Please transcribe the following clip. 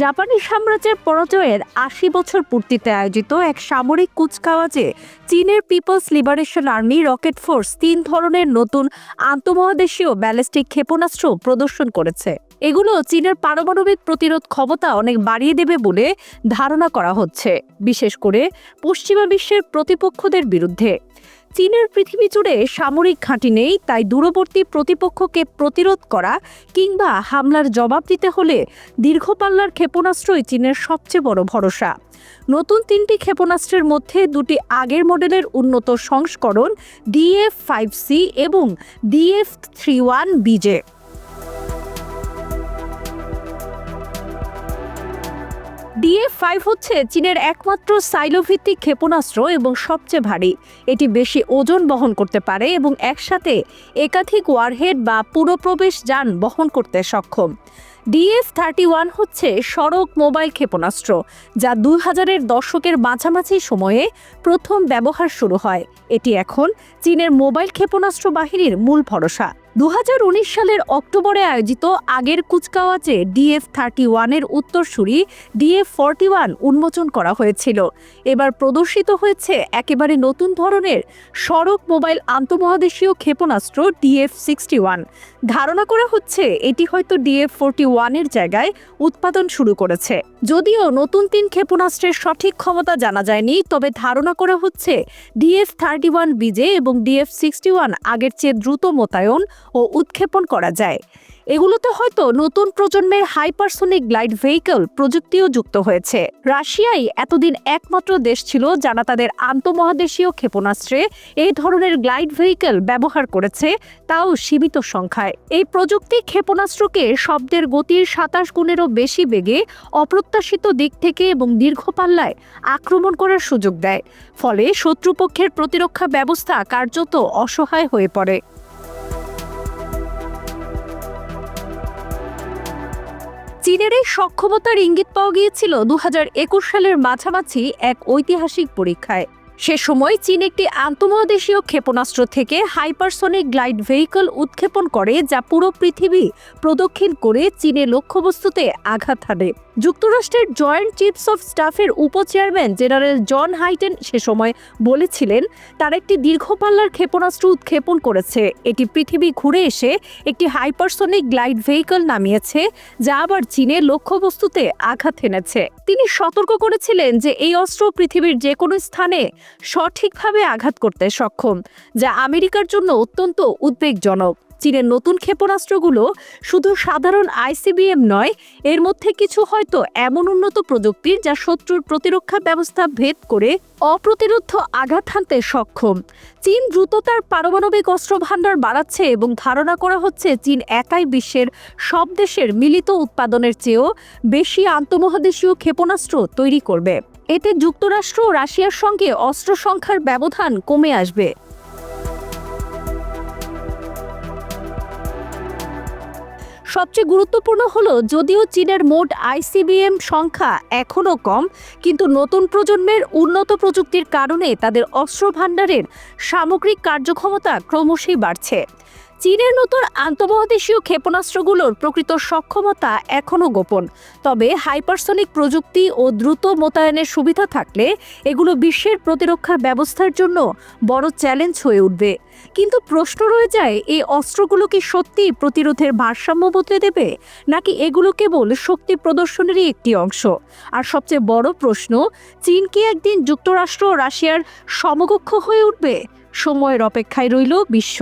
জাপানি সাম্রাজ্যের পরাজয়ের আশি বছর পূর্তিতে আয়োজিত এক সামরিক কুচকাওয়াজে চীনের People's Liberation Army rocket force তিন ধরনের নতুন আন্তমহাদেশীয় ব্যালিস্টিক ক্ষেপণাস্ত্র প্রদর্শন করেছে। এগুলো চীনের পারমাণবিক প্রতিরোধ ক্ষমতা অনেক বাড়িয়ে দেবে বলে ধারণা করা হচ্ছে, বিশেষ করে পশ্চিমা বিশ্বের প্রতিপক্ষদের বিরুদ্ধে। চীনের পৃথিবী জুড়ে সামরিক ঘাঁটি নেই, তাই দূরবর্তী প্রতিপক্ষকে প্রতিরোধ করা কিংবা হামলার জবাব দিতে হলে দীর্ঘপাল্লার ক্ষেপণাস্ত্রই চীনের সবচেয়ে বড় ভরসা। নতুন তিনটি ক্ষেপণাস্ত্রের মধ্যে দুটি আগের মডেলের উন্নত সংস্করণ ডিএফ ফাইভ সি এবং DF three one BJ. DF five হচ্ছে চীনের একমাত্র সাইলোভিত্তিক ক্ষেপণাস্ত্র এবং সবচেয়ে ভারী। এটি বেশি ওজন বহন করতে পারে এবং একসাথে একাধিক ওয়ারহেড বা পুরপ্রবেশ যান বহন করতে সক্ষম। ডিএফ থার্টি ওয়ান হচ্ছে সড়ক মোবাইল ক্ষেপণাস্ত্র, যা দুই হাজারের দশকের মাঝামাঝি সময়ে প্রথম ব্যবহার শুরু হয়। এটি এখন চীনের মোবাইল ক্ষেপণাস্ত্র বাহিনীর মূল ভরসা। দু হাজার উনিশ সালের অক্টোবরে আয়োজিত আগের কুচকাওয়াজে ডিএফ থার্টি ওয়ানের উত্তরসূরি ডিএফ ফর্টি ওয়ান উন্মোচন করা হয়েছিল। এবার প্রদর্শিত হয়েছে একেবারে নতুন ধরনের সড়ক মোবাইল আন্তঃমহাদেশীয় ক্ষেপণাস্ত্র ডিএফ সিক্সটি ওয়ান। ধারণা করা হচ্ছে এটি হয়তো ডিএফ ফোরটি ওয়ানের জায়গায় উৎপাদন শুরু করেছে। যদিও নতুন তিন ক্ষেপণাস্ত্রের সঠিক ক্ষমতা জানা যায়নি, তবে ধারণা করা হচ্ছে ডিএফ থার্টি ওয়ান বিজে এবং ডিএফ সিক্সটি ওয়ান আগের চেয়ে দ্রুত মোতায়েন ও উৎক্ষেপণ করা যায়। এগুলোতে হয়তো নতুন প্রজন্মের হাইপারসোনিক গ্লাইড ভেহিকল প্রযুক্তিও যুক্ত হয়েছে। রাশিয়াই এতদিন একমাত্র দেশ ছিল যারা তাদের আন্তঃমহাদেশীয় ক্ষেপণাস্ত্রে এই ধরনের গ্লাইড ভেহিকল ব্যবহার করেছে, তাও সীমিত সংখ্যায়। এই প্রযুক্তি ক্ষেপণাস্ত্রকে শব্দের গতির সাতাশ গুণেরও বেশি বেগে অপ্রত্যাশিত দিক থেকে এবং দীর্ঘ পাল্লায় আক্রমণ করার সুযোগ দেয়। ফলে শত্রুপক্ষের প্রতিরক্ষা ব্যবস্থা কার্যত অসহায় হয়ে পড়ে। চীনের এই সক্ষমতার ইঙ্গিত পাওয়া গিয়েছিল দু হাজার একুশ সালের মাঝামাঝি এক ঐতিহাসিক পরীক্ষায়। সে সময় চীন একটি আন্তঃমহাদেশীয় ক্ষেপণাস্ত্র থেকে হাইপারসনিক গ্লাইড ভেহিকল উৎক্ষেপণ করে যা পুরো পৃথিবী প্রদক্ষিণ করে চীনের লক্ষ্যবস্তুতে আঘাত হানে। যুক্তরাষ্ট্রের জয়েন্ট চিফস অফ স্টাফের উপচেয়ারম্যান জেনারেল জন হাইটেন সে সময় বলেছিলেন, তার একটি দীর্ঘপাল্লার ক্ষেপণাস্ত্র উৎক্ষেপণ করেছে। এটি পৃথিবী ঘুরে এসে একটি হাইপারসনিক গ্লাইড ভেহিকল নামিয়েছে, যা আবার চীনের লক্ষ্যবস্তুতে আঘাত এনেছে। তিনি সতর্ক করেছিলেন যে এই অস্ত্র পৃথিবীর যে কোনো স্থানে সঠিকভাবে আঘাত করতে সক্ষম, যা আমেরিকার জন্য অত্যন্ত উদ্বেগজনক। চীনের নতুন ক্ষেপণাস্ত্রগুলো শুধু সাধারণ আইসিবিএম নয়, এর মধ্যে কিছু হয়তো এমন উন্নত প্রযুক্তির যা শত্রুর প্রতিরক্ষা ব্যবস্থা ভেদ করে অপ্রতিরোধ আঘাত হানতে সক্ষম। চীন দ্রুত তার পারমাণবিক অস্ত্র ভাণ্ডার বাড়াচ্ছে এবং ধারণা করা হচ্ছে চীন একাই বিশ্বের সব দেশের মিলিত উৎপাদনের চেয়েও বেশি আন্তঃমহাদেশীয় ক্ষেপণাস্ত্র তৈরি করবে। এতে যুক্তরাষ্ট্র ও রাশিয়ার সঙ্গে অস্ত্র সংখ্যার ব্যবধান কমে আসবে। সবচেয়ে গুরুত্বপূর্ণ হলো, যদিও চীনের মোট আইসিবিএম সংখ্যা এখনও কম, কিন্তু নতুন প্রজন্মের উন্নত প্রযুক্তির কারণে তাদের অস্ত্র ভাণ্ডারের সামগ্রিক কার্যক্ষমতা ক্রমশই বাড়ছে। চীনের নতুন আন্তঃমহাদেশীয় ক্ষেপণাস্ত্রগুলোর প্রকৃত সক্ষমতা এখনও গোপন। তবে হাইপারসনিক প্রযুক্তি ও দ্রুত মোতায়েনের সুবিধা থাকলে এগুলো বিশ্বের প্রতিরক্ষা ব্যবস্থার জন্য বড় চ্যালেঞ্জ হয়ে উঠবে। কিন্তু প্রশ্ন রয়ে যায়, এই অস্ত্রগুলো কি সত্যি প্রতিরোধের ভারসাম্য বদলে দেবে, নাকি এগুলো কেবল শক্তি প্রদর্শনেরই একটি অংশ? আর সবচেয়ে বড় প্রশ্ন, চীন কি একদিন যুক্তরাষ্ট্র রাশিয়ার সমকক্ষ হয়ে উঠবে? সময়ের অপেক্ষায় রইল বিশ্ব।